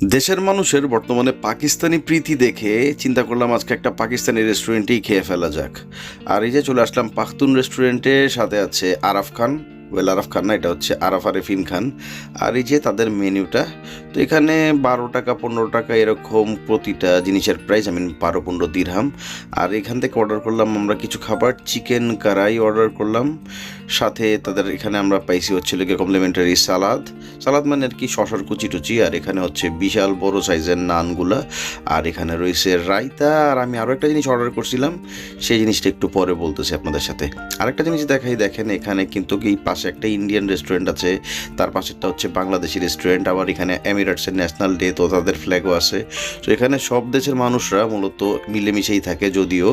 দেশের মানুষের বর্তমানে পাকিস্তানি প্রীতি দেখে চিন্তা করলাম আজকে একটা পাকিস্তানি রেস্টুরেন্টেই খেয়ে ফেলা যাক। আর এই যে চলে আসলাম পাখতুন রেস্টুরেন্টে সাথে আছে আরাফ খান। ওয়েল আরাফ খান না, এটা হচ্ছে আরাফ আরেফিন খান। আর এই যে তাদের মেনুটা, তো এখানে বারো টাকা, পনেরো টাকা এরকম প্রতিটা জিনিসের প্রাইস আমি বারো, পনেরো দিরহাম আর এখান থেকে অর্ডার করলাম আমরা কিছু খাবার চিকেন কারাই অর্ডার করলাম। সাথে তাদের এখানে আমরা পাইছি হচ্ছে লেগে কমপ্লিমেন্টারি সালাদ সালাদ মানে আর কি শশার কুচি টুচি, আর এখানে হচ্ছে বিশাল বড় সাইজের নানগুলা, আর এখানে রয়েছে রায়তা, আর আমি আরও একটা জিনিস অর্ডার করছিলাম, সেই জিনিসটা একটু পরে বলতেছি আপনাদের সাথে। আরেকটা জিনিস দেখাই, দেখেন এখানে কিন্তু এই পাশে একটা ইন্ডিয়ান রেস্টুরেন্ট আছে, তার পাশেরটা হচ্ছে বাংলাদেশি রেস্টুরেন্ট আবার এখানে এমিরেটসের ন্যাশনাল ডে তো তাদের ফ্ল্যাগও আছে। তো এখানে সব দেশের মানুষরা মূলত মিলেমিশেই থাকে, যদিও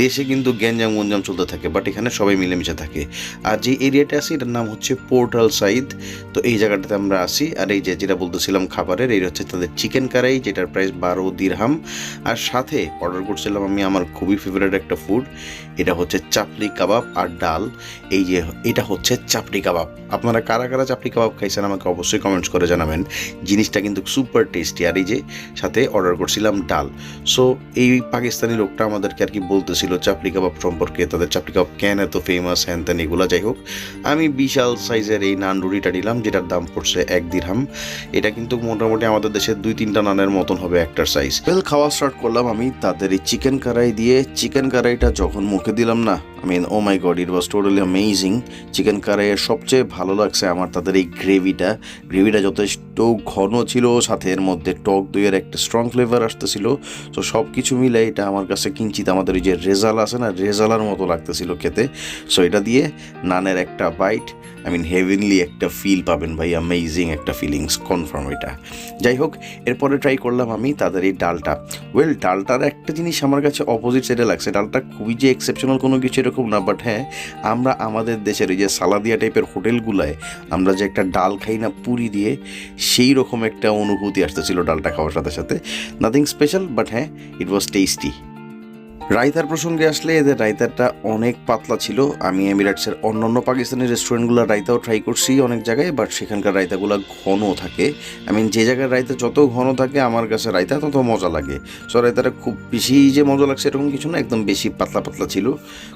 দেশে কিন্তু গ্যাঞ্জাম গুঞ্জাম চলতে থাকে বাট এখানে সবাই মিলেমিশে থাকে। আর যে এরিয়াটা আছে, এটার নাম হচ্ছে পোর্টাল সাইদ তো এই জায়গাটাতে আমরা আসি আর এই যে যেটা বলতেছিলাম খাবারের, এই হচ্ছে তাদের চিকেন কারাই, যেটার প্রাইস বারো দিরহাম আর সাথে অর্ডার করছিলাম আমি আমার খুবই ফেভারিট একটা ফুড এটা হচ্ছে চাপলি কাবাব আর ডাল। এই যে এটা হচ্ছে চাপড়ি কাবাব। আপনারা কারা কারা চাপড়ি কাবাব খাইছেন আমাকে অবশ্যই কমেন্টস করে জানাবেন। জিনিসটা কিন্তু সুপার টেস্টি আর এই যে সাথে অর্ডার করছিলাম ডাল। সো এই পাকিস্তানি লোকটা আমাদেরকে আর কি বলতেছিল চাপড়ি কাবাব সম্পর্কে, তাদের চাপড়ি কাবাব কেন এত ফেমাস হ্যান ত্যান, এগুলো যাই হোক। আমি বিশাল সাইজের এই নান রুটিটা নিলাম, যেটার দাম পড়ছে এক দিরহাম। এটা কিন্তু মোটামুটি আমাদের দেশের দুই তিনটা নানের মতন হবে একটার সাইজ ওয়েল খাওয়া স্টার্ট করলাম আমি তাদের এই চিকেন কারাই দিয়ে। চিকেন কারাইটা যখন মুখে দিলাম না I mean oh my god it was totally amazing chicken কারাইয়ের সবচেয়ে ভালো লাগছে আমার তাদের এই গ্রেভিটা গ্রেভিটা যথেষ্ট ঘন ছিল, সাথে এর মধ্যে টক দইয়ের একটা স্ট্রং ফ্লেভার আসতেছিল। তো সব কিছু মিলে এটা আমার কাছে কিঞ্চিত আমাদের ওই যে রেজাল আছে না, রেজালার মতো লাগতেছিল খেতে। সো এটা দিয়ে নানের একটা বাইট আই মিন হেভেনলি একটা ফিল পাবেন ভাই অ্যামেজিং একটা ফিলিংস কনফার্ম এটা। যাই হোক, এরপরে ট্রাই করলাম আমি তাদের এই ডালটা। ওয়েল ডালটার একটা জিনিস আমার কাছে অপোজিট সাইডে লাগছে। ডালটা খুবই যে এক্সেপশনাল কোনো কিছু এরকম না বাট হ্যাঁ আমরা আমাদের দেশের এই যে সালাদিয়া টাইপের হোটেলগুলায় আমরা যে একটা ডাল খাই না পুরি দিয়ে, সেই রকম একটা অনুভূতি আসতেছিল ডালটা খাওয়ার সাথে সাথে। নাথিং স্পেশাল বাট হ্যাঁ ইট ওয়াজ টেস্টি রায়তার প্রসঙ্গে আসলে এদের রায়তাটা অনেক পাতলা ছিল। আমি এমিরেটসের অন্যান্য পাকিস্তানি রেস্টুরেন্টগুলোর রায়তাও ট্রাই করছি অনেক জায়গায় বাট সেখানকার রায়তাগুলো ঘন থাকে। আই মিন যে জায়গার রায়তা যত ঘন থাকে, আমার কাছে রায়তা তত মজা লাগে। সো রায়তাটা খুব বেশি যে মজা লাগছে এরকম কিছু না, একদম বেশি পাতলা পাতলা ছিল।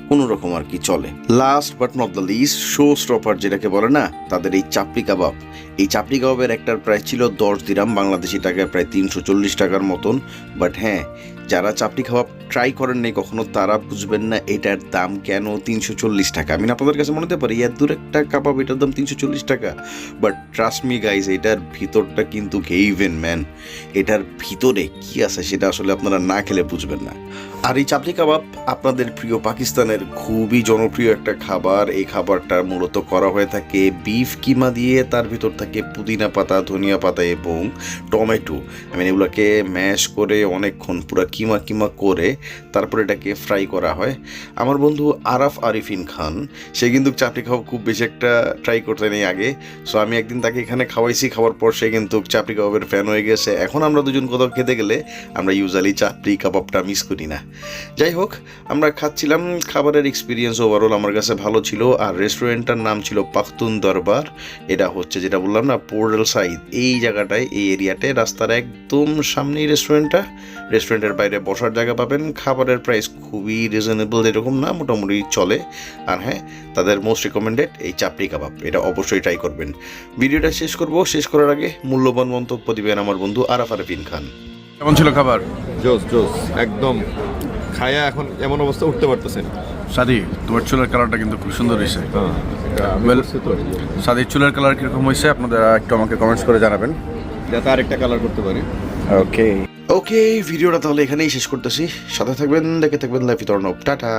কোনো রকম আর কি চলে। Last but not the least show stopper যেটাকে বলে না, তাদের এই চাপড়ি কাবাব। এই চাপড়ি কাবাবের একটার প্রাইস ছিল দশ দিরাম, বাংলাদেশি টাকায় প্রায় তিনশো চল্লিশ টাকার মতন। বাট হ্যাঁ যারা চাপড়ি কাবাব ট্রাই করেন নাই, কখনো তারা বুঝবেন না এটার দাম কেন তিনশো চল্লিশ টাকা। আমি আপনাদের কাছে মনে হতে পারি এত দূর একটা কাবাব এটার দাম তিনশো চল্লিশ টাকা। বাট ট্রাস্ট মি গাইজ এটার ভিতরটা কিন্তু গেইভেন ম্যান এটার ভিতরে কি আছে সেটা আসলে আপনারা না খেলে বুঝবেন না। আর এই চাপড়ি কাবাব আপনাদের প্রিয় পাকিস্তানের খুবই জনপ্রিয় একটা খাবার। এই খাবারটা মূলত করা হয়ে থাকে বিফ কিমা দিয়ে, তার ভিতর থাকে পুদিনা পাতা, ধনিয়া পাতা এবং টমেটো। আমি এগুলোকে ম্যাশ করে অনেকক্ষণ পুরো কিমা কিমা করে তারপর এটাকে ফ্রাই করা হয়। আমার বন্ধু আরাফ আরিফিন খান, সে কিন্তু চাপড়ি খাওয়া খুব বেশি একটা ট্রাই করতে নেই আগে। সো আমি একদিন তাকে এখানে খাওয়াইছি, খাওয়ার পর সে কিন্তু চাপড়ি কাবাবের ফ্যান হয়ে গেছে। এখন আমরা দুজন কোথাও খেতে গেলে আমরা ইউজুয়ালি চাপড়ি কাবাবটা মিস করি না। যাই হোক, আমরা খাচ্ছিলাম, খাবারের এক্সপিরিয়েন্স ওভারঅল আমার কাছে ভালো ছিল। আর রেস্টুরেন্টটার নাম ছিল পাখতুন দরবার। এটা হচ্ছে যেটা বললাম না পোর্টাল সাইড এই জায়গাটায়, এই এরিয়াতে রাস্তার একদম সামনেই রেস্টুরেন্টটা রেস্টুরেন্টের বাইরে বসার জায়গা পাবেন। খাবারের প্রাইস খুবই রিজনেবল এরকম না মোটামুটি চলে। আর হ্যাঁ তাদের মোস্ট রিকমেন্ডেড এই চাপড়ি কাবাব এটা অবশ্যই ট্রাই করবেন। ভিডিওটা শেষ করব। শেষ করার আগে মূল্যবান মন্তব্য দিবেন আমার বন্ধু আরাফ আরফিন খান। কেমন ছিল খাবার? জোস জোস একদম খায়া এখন এমন অবস্থা উঠতে পারতেছেন সাদি তোমার চুলের কালারটা কিন্তু খুব সুন্দর হয়েছে। Well- সাদি চুলের কালার কীরকম হয়েছে? আপনাদের একটু আমাকে কমেন্টস করে জানাবেন। যাতে আরেকটা কালার করতে পারি। ওকে ওকে ভিডিওটা তাহলে এখানেই শেষ করতেছি। সাথে থাকবেন দেখে থাকবেন লাইফ টাটা!